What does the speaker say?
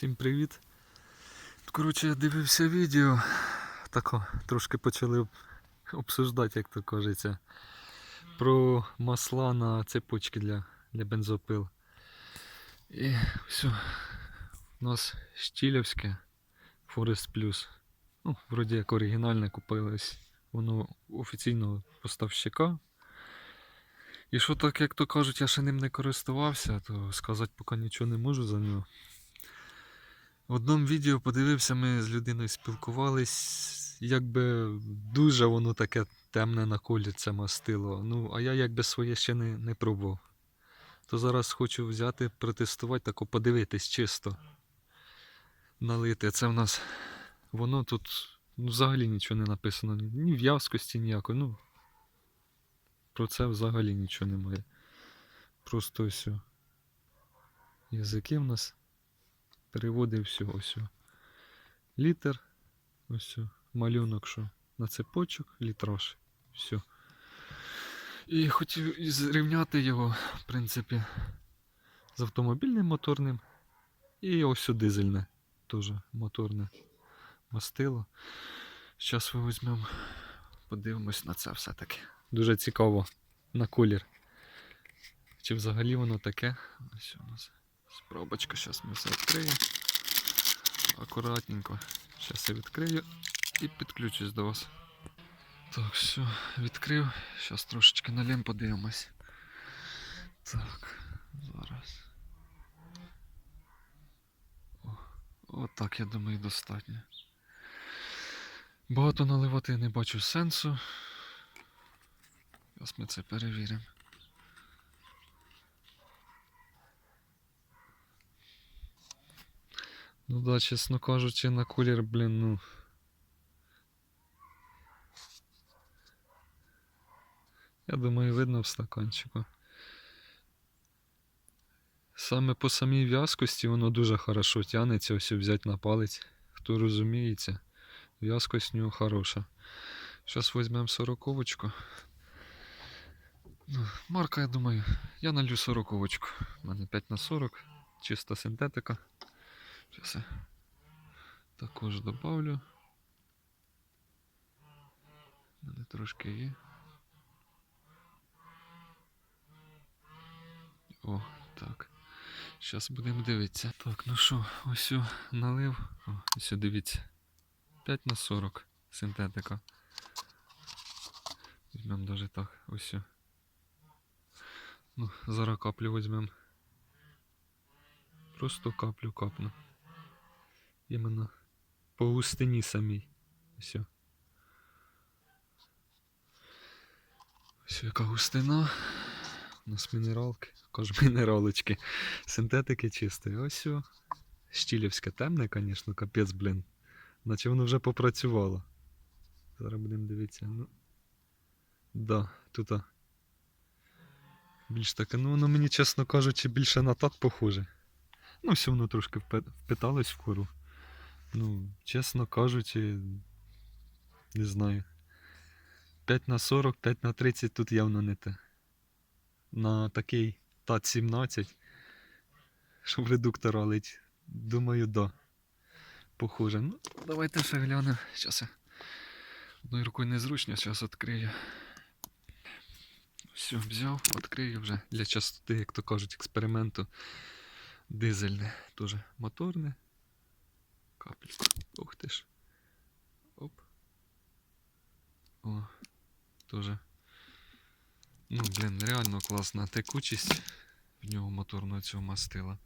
Всім привіт. Коротше, я дивився відео. Тако трошки почали обсуждати, як то кажеться, про масла на цепочки для, для бензопил. І все. У нас Штілівське Forest Plus. Ну, вроді як оригінальне купилось. Воно офіційного поставщика. І що так, як то кажуть, я ще ним не користувався, то сказати поки нічого не можу за нього. В одному відео подивився, ми з людиною спілкувались, якби дуже воно таке темне на колір це мастило. Ну, а я якби своє ще не, не пробував. То зараз хочу взяти, протестувати, тако подивитись чисто. Налити. Це в нас. Воно тут ну, взагалі нічого не написано. Ні в'язкості ніякої. Ну, про це взагалі нічого немає. Просто ось. Язики в нас переводив всього ось. Літер, ось малюнок, що на цепочок, літраж. Все. І хотів зрівняти його, в принципі, з автомобільним моторним. І ось дизельне, теж моторне мастило. Зараз візьмемо, подивимось на це все-таки. Дуже цікаво на колір. Чи взагалі воно таке? Ось у нас спробочка, зараз ми все відкриємо. Акуратненько. Зараз я відкрию і підключусь до вас. Так, все, відкрив. Зараз трошечки налім подивимось. Так, зараз. Отак, я думаю, достатньо. Багато наливати я не бачу сенсу. Зараз ми це перевіримо. Ну да, чесно кажучи, на колір, блін, ну. Я думаю, видно в стаканчику. Саме по самій в'язкості воно дуже хорошо тягнеться, ось взяти на палець. Хто розуміється, в'язкость в нього хороша. Зараз візьмемо сороковочку. Ну, марка, я думаю, я налью сороковочку. У мене 5 на 40, чиста синтетика. Я також добавлю. У мене трошки є. О, так. Зараз будемо дивитися. Так, ну що, ось налив. О, ось дивіться. 5 на 40 синтетика. Візьмемо навіть так, ось. Ну, зараз каплю візьмемо. Просто каплю капну. Іменно по густині самій. О. Ось яка густина. У нас мінералки, кажу мінералочки. Синтетики чистої. Ось. о. Щілівське темне, звісно, капець, блін. Наче воно вже попрацювало. Зараз будемо дивитися. Ну. Да, тут. Більш таке, ну воно мені, чесно кажучи, більше на так похоже. Ну, все воно трошки впиталось в кору. Ну, чесно кажучи, не знаю. 5 на 40, 5 на 30 тут явно не те. На такий ТАТ 17, щоб редуктора лить. Думаю, да. Похоже. Ну, давайте ще глянемо. Зараз я одною рукою незручно, зараз відкрию. Все, взяв, відкрию вже для частоти, як то кажуть, експерименту. Дизельне, теж моторне. Капельку. Ух ти ж. Оп. О, теж. Ну, блін, реально класна текучість в нього моторного цього мастила.